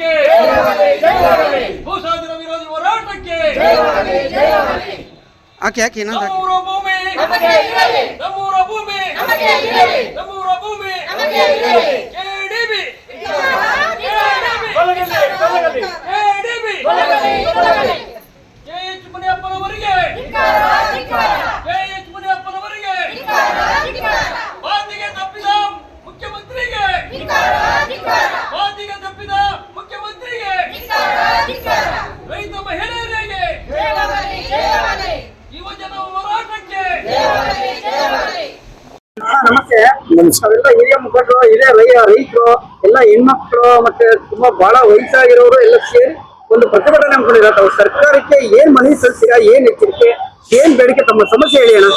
ಹೋರಾಟಕ್ಕೆ ಭೂಸಾಧನ ವಿರೋಧಿ ಹೋರಾಟಕ್ಕೆ ಆಕೆ ಯಾಕೆ ಏನಂತ ನಮ್ಮೂರ ಭೂಮಿ ನಮ್ಮೂರ ಭೂಮಿ ನಮ್ಮೂರ ಭೂಮಿ ಕೆಡಿಬಿ ಕೆಡಿಬಿ ಕೆಡಿಬಿ ನಾವೆಲ್ಲ ಹಿರಿಯ ಮುಖಂಡರು, ಹಿರಿಯ ರೈ- ರೈತರು, ಎಲ್ಲ ಹೆಣ್ಮಕ್ಳು ಮತ್ತೆ ತುಂಬಾ ಬಹಳ ವಯಸ್ಸಾಗಿರೋರು ಎಲ್ಲ ಸೇರಿ ಒಂದು ಪ್ರತಿಭಟನೆ ಹಮ್ಮಿಕೊಂಡಿರೋ ತಾವು ಸರ್ಕಾರಕ್ಕೆ ಏನ್ ಮನವಿ ಸಲ್ಲಿಸಿರ, ಏನ್ ಎಚ್ಚರಿಕೆ, ಏನ್ ಬೇಡಿಕೆ, ತಮ್ಮ ಸಮಸ್ಯೆ ಹೇಳಿ ಅಣ್ಣ.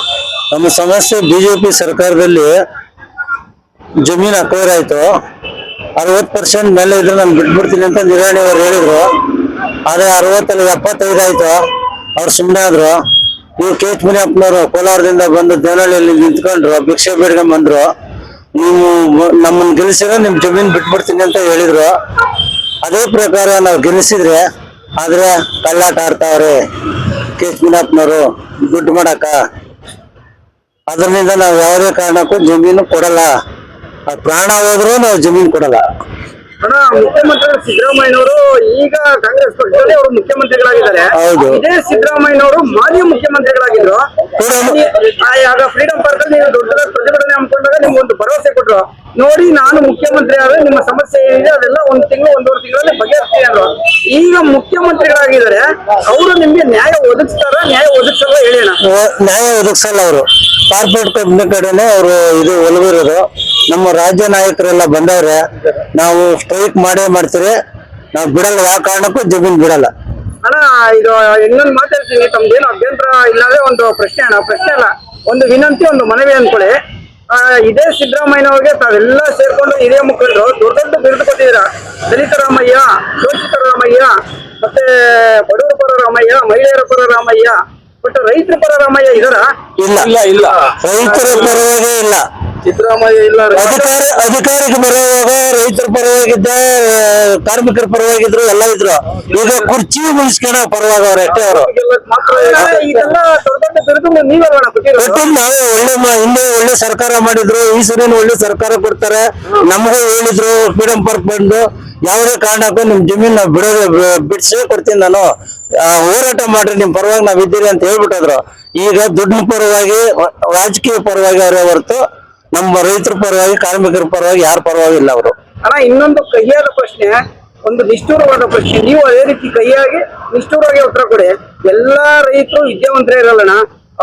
ನಮ್ಮ ಸಮಸ್ಯೆ ಬಿಜೆಪಿ ಸರ್ಕಾರದಲ್ಲಿ ಜಮೀನು ಅಕ್ವೈರ್ ಆಯ್ತು. ಅರವತ್ ಪರ್ಸೆಂಟ್ ಮೇಲೆ ಇದ್ರೆ ನಾನು ಬಿಟ್ಬಿಡ್ತೀನಿ ಅಂತ ನಿರ್ಣಯ ಅವ್ರು ಹೇಳಿದ್ರು. ಆದ್ರೆ ಅರವತ್ತಲ್ಲಿ ಎಪ್ಪತ್ತೈದು ಆಯ್ತು. ಅವ್ರು ಸುಮ್ಮನೆ ಆದ್ರು. ಇವ್ರು ಕೇಟ್ ಮುನಿಯಪ್ಪನವರು ಕೋಲಾರದಿಂದ ಬಂದು ದೇವನಹಳ್ಳಿಯಲ್ಲಿ ನಿಂತ್ಕೊಂಡ್ರು, ಭಿಕ್ಷೆ ಬೇಡ್ಕೊಂಡ್ ಬಂದ್ರು. ನೀವು ನಮ್ಮನ್ನ ಗೆಲ್ಲಿಸಿದ್ರೆ ನಿಮ್ ಜಮೀನ್ ಬಿಟ್ಬಿಡ್ತೀನಿ ಅಂತ ಹೇಳಿದ್ರು. ಅದೇ ಪ್ರಕಾರ ನಾವು ಗೆಲ್ಲಿಸಿದ್ರೆ ಆದ್ರೆ ಕಳ್ಳಾಟ ಆಡ್ತಾವ್ರೆ. ಕೆ ಎಚ್ ಮುನಿಯಪ್ಪನವರು ದುಡ್ಡು ಮಾಡಕ ಅದರಿಂದ ನಾವು ಯಾವುದೇ ಕಾರಣಕ್ಕೂ ಜಮೀನು ಕೊಡಲ್ಲ. ಆ ಪ್ರಾಣ ಹೋದ್ರೂ ನಾವು ಜಮೀನು ಕೊಡಲ್ಲ. ಮುಖ್ಯಮಂತ್ರಿ ಸಿದ್ದರಾಮಯ್ಯನವರು ಈಗ ಕಾಂಗ್ರೆಸ್ ಪಕ್ಷದಲ್ಲಿ ಅವರು ಮುಖ್ಯಮಂತ್ರಿಗಳಾಗಿದ್ದಾರೆ. ಹೌದು. ಇದೇ ಸಿದ್ದರಾಮಯ್ಯನವರು ಮಾಜಿ ಮುಖ್ಯಮಂತ್ರಿಗಳಾಗಿದ್ರು. ಆಗ ಫ್ರೀಡಂ ಪಾರ್ಕ್ ಅಲ್ಲಿ ನೀವು ದೊಡ್ಡದಾಗಿ ಪ್ರತಿಭಟನೆ ಹಮ್ಮಿಕೊಂಡಾಗ ನಿಮ್ಗೆ ಒಂದು ಭರವಸೆ ಕೊಟ್ರು. ನೋಡಿ ನಾನು ಮುಖ್ಯಮಂತ್ರಿ ಆದ್ರೆ ನಿಮ್ಮ ಸಮಸ್ಯೆ ಏನಿದೆ ಅದೆಲ್ಲ ಒಂದ್ ತಿಂಗಳು ಒಂದೂವರೆ ತಿಂಗಳಲ್ಲಿ ಬಗೆಹರಿಸ್ತೀನಿ ಅಂದ್ರು. ಈಗ ಮುಖ್ಯಮಂತ್ರಿಗಳಾಗಿದ್ದಾರೆ ಅವರು ನಿಮ್ಗೆ ನ್ಯಾಯ ಒದಗಿಸ್ತಾರ ನ್ಯಾಯ ಒದಗಿಸಲ್ಲ ಹೇಳಿ ನ್ಯಾಯ ಒದಗಿಸಲ್ಲ ಅವರು. ಕಾರ್ಪೊರೇಟ್ ಕಂಪ್ನಿ ಕಡೆನೆ ಅವರು ಇದು ಒಲವಿರೋದು. ನಮ್ಮ ರಾಜ್ಯ ನಾಯಕರೆಲ್ಲ ಬಂದವ್ರೆ ನಾವು ಸ್ಟ್ರೈಕ್ ಮಾಡೇ ಮಾಡ್ತೀವಿ ನಾವು ಬಿಡಲ್ಲ. ಯಾವ ಕಾರಣಕ್ಕೂ ಜಮೀನ್ ಬಿಡಲ್ಲ. ಅಣ್ಣ ಇದು ಇನ್ನೊಂದು ಮಾತಾಡ್ತೀನಿ. ತಮ್ದೇನು ಅಭ್ಯಂತರ ಇಲ್ಲಾಂದ್ರೆ ಒಂದು ಪ್ರಶ್ನೆ ಅಣ್ಣ ಪ್ರಶ್ನೆ ಅಲ್ಲ. ಒಂದು ವಿನಂತಿ ಒಂದು ಮನವಿ ಅನ್ಕೊಳ್ಳಿ ಇದೇ ಸಿದ್ದರಾಮಯ್ಯನವ್ರಿಗೆ ತಾವೆಲ್ಲ ಸೇರ್ಕೊಂಡು ಹಿರಿಯ ಮುಖಂಡರು ದೊಡ್ಡ ದೊಡ್ಡ ಬಿರುದು ಕೊಟ್ಟಿದ್ದೀರ? ದಲಿತ ರಾಮಯ್ಯ ಶೋಷಿತ ರಾಮಯ್ಯ ಮತ್ತೆ ಬಡವರ ಪರ ರಾಮಯ್ಯ ಮಹಿಳೆಯರ ಪರ ರಾಮಯ್ಯ ಬಟ್ ರೈತರ ಪರ ರಾಮಯ್ಯ ಇದರ ಇಲ್ಲ ಇಲ್ಲ. ರೈತರ ಪರವಾಗೇ ಇಲ್ಲ. ಸಿದ್ದರಾಮಯ್ಯ ಇಲ್ಲ ಅಧಿಕಾರ ಅಧಿಕಾರಕ್ಕೆ ಬರುವಾಗ ರೈತರ ಪರವಾಗಿದ್ದ ಕಾರ್ಮಿಕರ ಪರವಾಗಿದ್ರು ಎಲ್ಲ ಇದ್ರು. ಈಗ ಕುರ್ಚಿ ಮುಗಿಸ್ಕೊಂಡ ಪರವಾಗ ಅವ್ರ ಅಷ್ಟೇ ಅವರು. ನಾವೇ ಒಳ್ಳೆ ಮ- ಹಿಂದೆ ಒಳ್ಳೆ ಸರ್ಕಾರ ಮಾಡಿದ್ರು ಈ ಸರಿ ಒಳ್ಳೆ ಸರ್ಕಾರ ಕೊಡ್ತಾರೆ. ನಮಗೂ ಹೇಳಿದ್ರು ಫ್ರೀಡಂ ಪಾರ್ಕ್ ಬಂದು ಯಾವುದೇ ಕಾರಣಕ್ಕೂ ನಿಮ್ ಜಮೀನ್ ನಾವು ಬಿಡೋದು ಬಿಡ್ಸೇ ಕೊಡ್ತೀನಿ ನಾನು. ಹೋರಾಟ ಮಾಡ್ರಿ ನಿಮ್ ಪರವಾಗಿ ನಾವ್ ಇದ್ದೀರಿ ಅಂತ ಹೇಳ್ಬಿಟ್ಟಿದ್ರು. ಈಗ ದುಡ್ಡಿನ ಪರವಾಗಿ ರಾಜಕೀಯ ಪರವಾಗಿ ಅವರೇ ಹೊರತು ನಮ್ಮ ರೈತರ ಪರವಾಗಿ, ಕಾರ್ಮಿಕರ ಪರವಾಗಿ ಯಾರ ಪರವಾಗಿ ಇಲ್ಲ ಅವರು. ಅಣ್ಣ, ಇನ್ನೊಂದು ಕಹಿಯಾದ ಪ್ರಶ್ನೆ, ಒಂದು ನಿಷ್ಠೂರವಾದ ಪ್ರಶ್ನೆ. ನೀವು ಅದೇ ರೀತಿ ಕೈಯಾಗಿ ನಿಷ್ಠೂರವಾಗಿ ಉತ್ತರ ಕೊಡಿ. ಎಲ್ಲಾ ರೈತರು ವಿದ್ಯಾವಂತರೇ ಇರಲ್ಲಣ್ಣ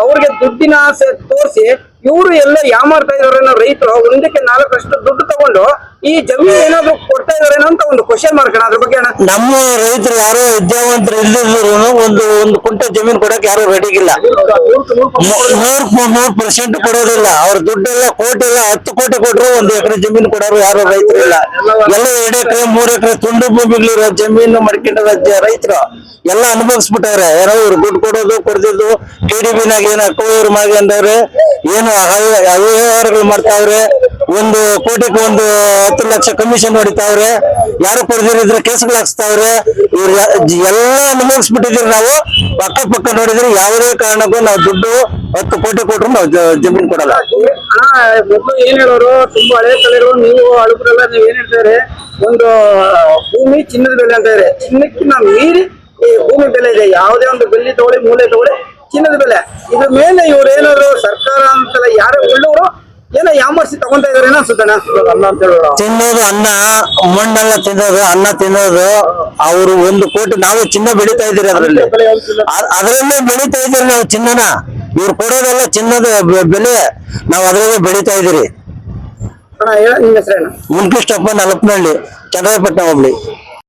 ಅವ್ರಿಗೆ ದುಡ್ಡಿನ ಆಸೆ ತೋರಿಸಿ, ಇವರು ಎಲ್ಲ ಯಾವ ಮಾಡ್ತಾ ಇದಾರೆ ರೈತರು ಒಂದಕ್ಕೆ ನಾಲ್ಕರಷ್ಟು ದುಡ್ಡು ತಗೊಂಡು, ಈ ಜಮೀನು ಏನಾದ್ರು ಇದಾರೇನೋ ಅಂತ ಒಂದು ಕ್ವಶನ್ ಮಾರ್ಕ್ ಅದ್ರ ಬಗ್ಗೆ ನಮ್ಮ ರೈತರು ಯಾರೋ ವಿದ್ಯಾವಂತರು ಇಲ್ದಿದ್ರು ಒಂದು ಒಂದು ಕುಂಟೆ ಜಮೀನ್ ಕೊಡಕ್ ಯಾರು ರೆಡಿಗಿಲ್ಲ. ನೂರ್ ನೂರ್ ಪರ್ಸೆಂಟ್ ಕೊಡೋದಿಲ್ಲ. ಅವ್ರ ದುಡ್ಡೆಲ್ಲ ಕೋಟಿ ಎಲ್ಲ ಹತ್ತು ಕೋಟಿ ಕೊಟ್ರು ಒಂದು ಎಕರೆ ಜಮೀನು ಕೊಡೋರು ಯಾರು ರೈತರು ಇಲ್ಲ ಎಲ್ಲ ಎರಡು ಎಕರೆ, ಮೂರ್ ಎಕರೆ ತುಂಡು ಭೂಮಿಗಳಿರೋ ಜಮೀನು ಮಡ್ಕೊಂಡಿರೋ ರೈತರು ಎಲ್ಲ ಅನುಭವಿಸ್ಬಿಟ್ಟವ್ರೆ. ಯಾರೋ ಇವ್ರು ದುಡ್ಡು ಕೊಡೋದು, ಕೊಡ್ದಿದ್ದು ಟಿ ಡಿ ಬಿನಾಗ ಏನೋ ಅಕ್ವೈರ್ ಮಾಡಿ ಅಂದವ್ರೆ, ಏನು ಅವ್ಯ- ಅವ್ಯವಹಾರಗಳು ಮಾಡ್ತಾವ್ರೆ. ಒಂದು ಕೋಟಿಗೆ ಒಂದು ಹತ್ತು ಲಕ್ಷ ಕಮಿಷನ್ ಹೊಡಿತಾವ್ರೆ, ಯಾರು ಕೊಡದಿರಿದ್ರೆ ಕೇಸ್ಗಳು ಹಾಕ್ಸ್ತಾವ್ರೆ, ಇವ್ರ ಎಲ್ಲ ಅನುಭವಿಸ್ಬಿಟ್ಟಿದೀವಿ ನಾವು ಪಕ್ಕ ಪಕ್ಕ ನೋಡಿದ್ರೆ ಯಾವುದೇ ಕಾರಣಕ್ಕೂ ನಾವು ದುಡ್ಡು ಹತ್ತು ಕೋಟಿ ಕೊಟ್ರು ನಾವು ಜಮೀನು ಕೊಡಲ್ಲ. ಮೊದಲು ಏನ್ ಹೇಳೋರು, ತುಂಬಾ ಹಳೆ ತಲೆಗಳು ನೀವು ಅಳುಬರೆಲ್ಲ, ನೀವ್ ಏನ್ ಹೇಳ್ತಾರೆ ಒಂದು ಭೂಮಿ ಚಿನ್ನದ ಬೆಲೆ ಅಂತ ಇದೆ. ಚಿನ್ನಕ್ಕಿಂತ ಮೀರಿ ಈ ಭೂಮಿ ಬೆಲೆ ಇದೆ. ಯಾವುದೇ ಒಂದು ಬೆಳ್ಳಿ ತಗೊಳ್ಳಿ, ಮೂಲೆ ತಗೊಳ್ಳಿ ಚಿನ್ನದ ಬೆಲೆ. ಇದ್ರ ಮೇಲೆ ಇವ್ರು ಏನಾದ್ರು ಸರ್ಕಾರ ಅಂತಲ್ಲ, ಯಾರೇ ಒಳ್ಳವರು ಏನೋ ಯಾಮರ್ಸಿ ತಗೊಂತ ಇದಾರೆ ಅನ್ಸುತ್ತಣ್ಣ? ಅನ್ನ ಅಂತ ಹೇಳೋಣ. ತಿನ್ನೋದು ಅನ್ನ ಮಣ್ಣೆಲ್ಲ ತಿನ್ನೋದು ಅನ್ನ ತಿನ್ನೋದು ಅವರು ಒಂದು ಕೋಟಿ ನಾವು ಚಿನ್ನ ಬೆಳಿತಾ ಇದೀರಿ ಅದ್ರಲ್ಲಿ. ಅದರಲ್ಲೇ ಬೆಳಿತಾ ಇದೀರಿ ನಾವು ಚಿನ್ನನ. ಇವ್ರು ಕೊಡೋದೆಲ್ಲ ಚಿನ್ನದ ಬೆಲೆ ನಾವು ಅದ್ರಲ್ಲೇ ಬೆಳಿತಾ ಇದ್ದೀರಿ. ಅಣ್ಣ ಹೇಳ ನಿಮ್ಮ ಹೆಸರೇನು? ಮುನ್ಕೃಷ್ಣಪ್ಪ ನಲಪನಹಳ್ಳಿ ಚಂದ್ರಪಟ್ಟಣ ಹೋಗ್ಲಿ